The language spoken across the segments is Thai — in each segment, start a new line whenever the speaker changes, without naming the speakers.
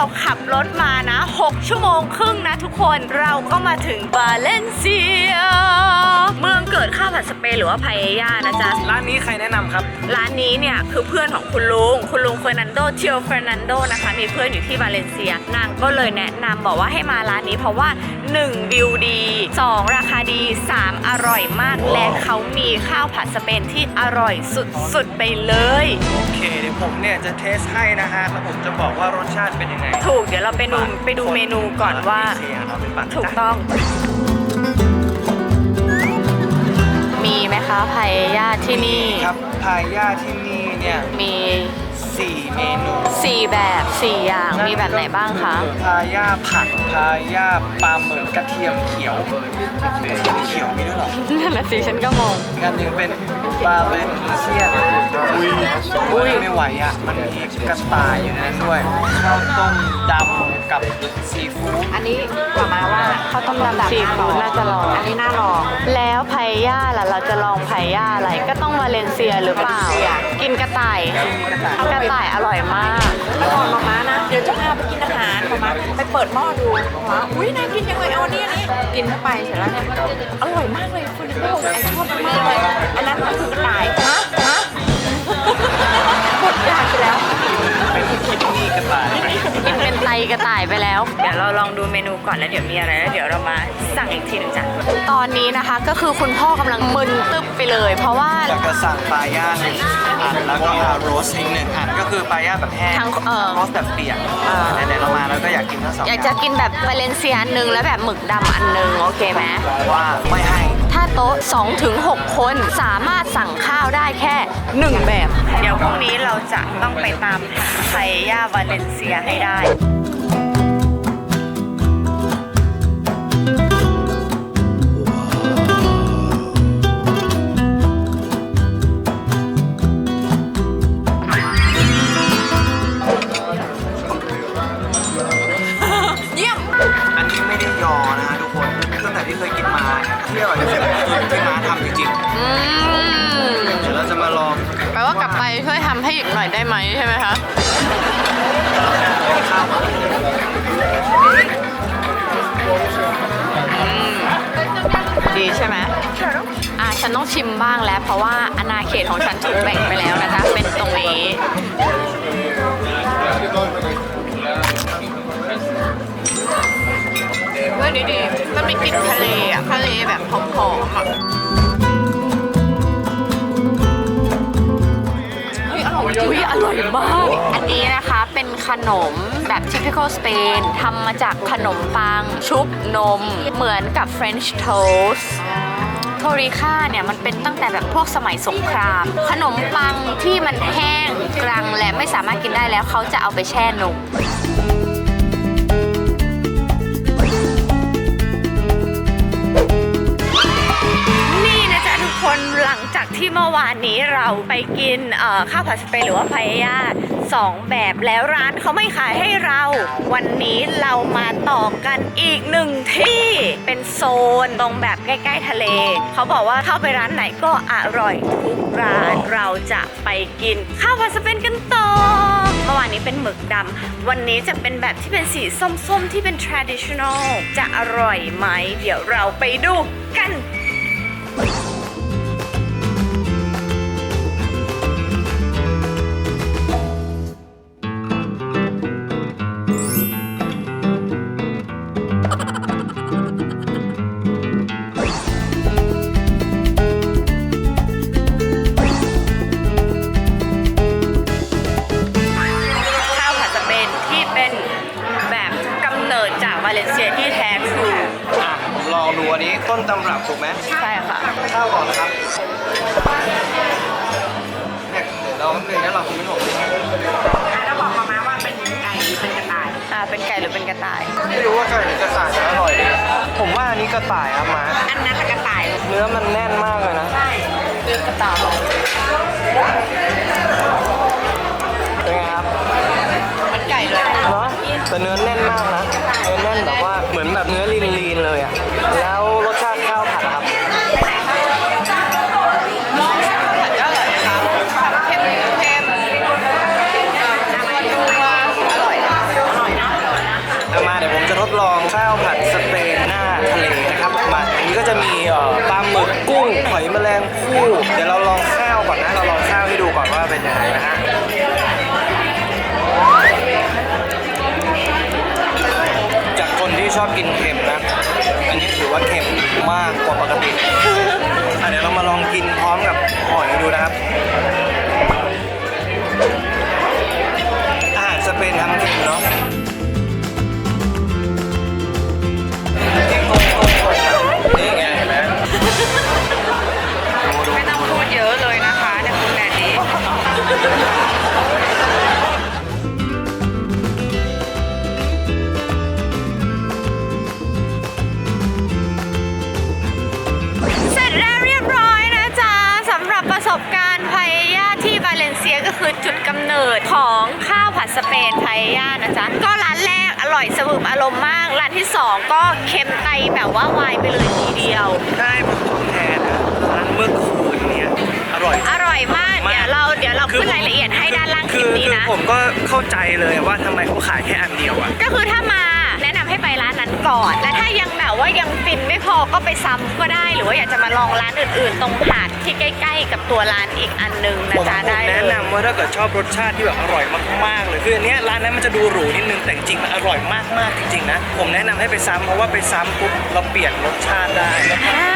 เราขับรถมานะ 6 ชั่วโมงครึ่งนะทุกคนเราก็มาถึงบาเลนเซีย เมืองเกิดข้าวผัดสเปนหรือว่าพายานะจ๊ะ
ร้านนี้ใครแนะนำครับ
ร้านนี้เนี่ยคือเพื่อนของคุณลุง คุณลุงเฟอร์นันโดเชียวเฟอร์นันโดนะคะ มีเพื่อนอยู่ที่วาเลนเซีย นางก็เลยแนะนำบอกว่าให้มาร้านนี้เพราะว่า 1 วิวดี 2 ราคาดี 3 อร่อยมาก และเขามีข้าวผัดสเปนที่อร่อยสุดๆไปเลย
โอเคเดี๋ยวผมเนี่ยจะเทสให้นะฮะแล้วผมจะบอกว่ารสชาติเป็นยังไง
ถูกเดี๋ยวเราไปดูไปดูเมนูก่อนว่า
เสียเราเป็นปาก
ถูกต้อง มีไหมคะพายาที่นี่
ครับพายย่าที่นี่เนี่ย
มี
สี่เมนู
4แบบ4อย่างมีแบบไหนบ้างคะ
พาย่าผักพาย่าปลาหมึกกระเทียมเขียวเขียวมีด้วยเหรอ
นั่นแหละสิฉันก็งง
อีกอันหนึ่งเป็นปลาเลนเซียนอุ้ยอุ้ยไม่ไหวอะมันมีกระต่ายอยู่ในนั้นด้วยข้าวต้มดำกับซีฟู้ด
อันนี้กว่ามาว่า ข้าวต้มลำดับซีฟู้ดน่าจะลอง อันนี้น่าลอง แล้วไพย่าล่ะเราจะลองไพย่าอะไร ก็ต้องวาเลนเซียหรือเปล่ากินกระต่าย กระต่ายอร่อยมาก
ก่อนมาม้านะ เดี๋ยวจะพาไปกินอาหารมาม้าไปเปิดหม้อดูมาอุ้ยน่ากินยังไงเอาอันนี้อันนี้กินเข้าไปเสร็จแล้วเนี่ยอร่อยมากเลยคุณโอ้ไอชอบมากเลย อันนั้นมันคือกระต่ายฮะฮะหมดยากไปแล้ว
เป็นคิดนี่กระต่าย
กินเป็นไต กระต่ายไปแล้ว เดี๋ยวเราลองดูเมนูก่อนแล้วเดี๋ยวมีอะไรแล้วเดี๋ยวเรามาสั่งอีกทีหนึงจ้ะตอนนี้นะคะก็คือคุณพ่อกำลังมึนตึ๊บไปเลย เพราะว่า
อยากจะสั่งปลาย่างหนึ่งอันแล้วก็เอาโรสอีกหนึ่งอันก็คือปลาย่างแบบแห้ง
ทั้งเอ่อ
โรสแบบเปียก
อ่า
ไหนๆเรามาแล้วก็อยากกินทั้งสอง
อยากจะกินแบบวาเลนเซียอันหนึงแล้วแบบหมึกดำอันหนึงโอเคไหม
ว่าไม่ให้
ถ้าโต๊ะ2ถึง6คนสามารถสั่งข้าวได้แค่ 1 แบบ เดี๋ยวพรุ่งนี้เราจะต้องไปตามหาไพย่าวาเลนเซียให้ได้ ช่วยทำให้อีกหน่อยได้ไหมใช่ไหมคะ
ข้าว
ดีใช่ไหมอะฉันต้องชิมบ้างแล้ว เพราะว่าอาณาเขตของฉันถูกแบ่งไปแล้วนะคะ เป็นตรงนี้เฮ้ยดีๆมันมีกลิ่นทะเลอะ ทะเลแบบหอมๆอะ อุ้ยอร่อยมาก อันนี้นะคะเป็นขนมแบบ typical Spain ทำมาจากขนมปัง ชุบนม เหมือนกับ French toast โทริค่าเนี่ยมันเป็นตั้งแต่แบบพวกสมัยสงคราม ขนมปังที่มันแห้งกรังและไม่สามารถกินได้แล้วเขาจะเอาไปแช่นม เมื่อวานนี้เราไปกินเอ่อข้าวผัดสเปนหรือว่าพายาสองแบบแล้วร้านเขาไม่ขายให้เรา วันนี้เรามาต่อกันอีกหนึ่งที่เป็นโซนตรงแบบใกล้ ๆ ทะเล เขาบอกว่าเข้าไปร้านไหนก็อร่อยทุกร้านเราจะไปกินข้าวผัดสเปนกันต่อเมื่อวานนี้เป็นหมึกดำวันนี้จะเป็นแบบที่เป็นสีส้มๆที่เป็น traditional จะอร่อยไหม เดี๋ยวเราไปดูกัน
ต้นตำรับถูกไหม
ใช่ค่ะ
ข้าวก่อนนะครับเนี่ยเดี๋ยวเราหนึ่งแล้วเราคุณผู้ชม
แล้วบอกมาม้าว่าเป็นไก่เป็นกระต่าย
อ่าเป็นไก่หรือเป็นกระต่าย
ไม่รู้ว่าไก่หรือกระต่ายจะอร่อยดีผมว่าอันนี้กระต่ายครับมา
อันนั้นละกระต่าย
เนื้อมันแน่นมากเลยนะ
ใช่
คือกระต่าย
เป็นไงครับ
มันไก่เลย
เนาะแต่เนื้อแน่นมากนะเนื้อแน่นแบบว่าเหมือนแบบเนื้อลีนๆเลยอะแล้ว แมลงคู่เดี๋ยวเราลองข้า
วก่อนนะ เราลองข้าวให้ดูก่อนว่า
เป็นยังไงนะฮะจากคนที่ชอบกินเค็มนะ อันนี้ถือว่าเค็มมาก กำเนิด
ของข้าวผัดสเปนพายายานะจ๊ะ ก็ร้านแรกอร่อยสวึมอารมณ์มาก ร้านที่ 2 ก็เค็มไตแบบว่าวายไปเลยทีเดียว
ได้ผมตอบแทนนะร้านเมื่อคืนเนี้ยอร่อย
อร่อยมาก
มาก
เดี๋ยวเราเดี๋ยวเราขึ้นรายละเอียดให้ด้านล่างค
คื
ลิป
อ
นี้
คือ
นะ
ผมก็เข้าใจเลยว่าทำไมเขาขายแค่อันเดียวอะ
ก็คือถ้ามา ร้านนั้นก่อน และถ้ายังแบบว่ายังฟินไม่พอก็ไปซ้ำก็ได้ หรือว่าอยากจะมาลองร้านอื่นๆ ตรงหาดที่ใกล้ ๆ กับตัวร้านอีกอันนึง
ผ
นะ
ม
จ๊ะ
ผม
ได้เล
แนะ
ย
นำว่าถ้าเกิดชอบรสชาติที่แบบอร่อยมากๆเลยคืออันเนี้ยร้านนั้นมันจะดูหรูนิดนึงแต่จริงๆมันอร่อยมากๆจริงๆนะผมแนะนำให้ไปซ้ำเพราะว่าไปซ้ำปุ๊บเราเปลี่ยนรสชาติได้แล้วก็
อ่า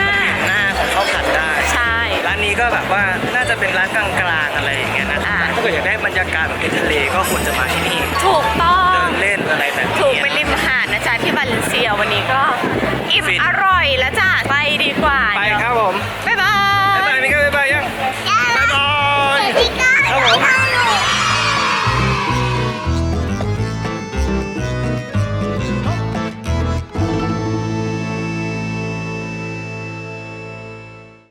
หน้าของข้าวผัดได้
ใช่
ร้านนี้ก็แบบว่าน่าจะเป็นร้านกลางๆอะไรอย่างเงี้ยนะ
อ่า
ถ้าเกิดอยากได้บรรยากาศแบบเป็นทะเลก็ควรจะมาที่นี่
ถูกต้อ
เดิ
ง
นเล่นอะไรแบบนี้
ถูกไปริมหาดนะ จ๊ะที่บาเลนเซียวันนี้ก็อิ่ม
ฟิน
อร่อยแล้วจ้ะไปดีกว่า
ไปครับผม
บ๊ายบาย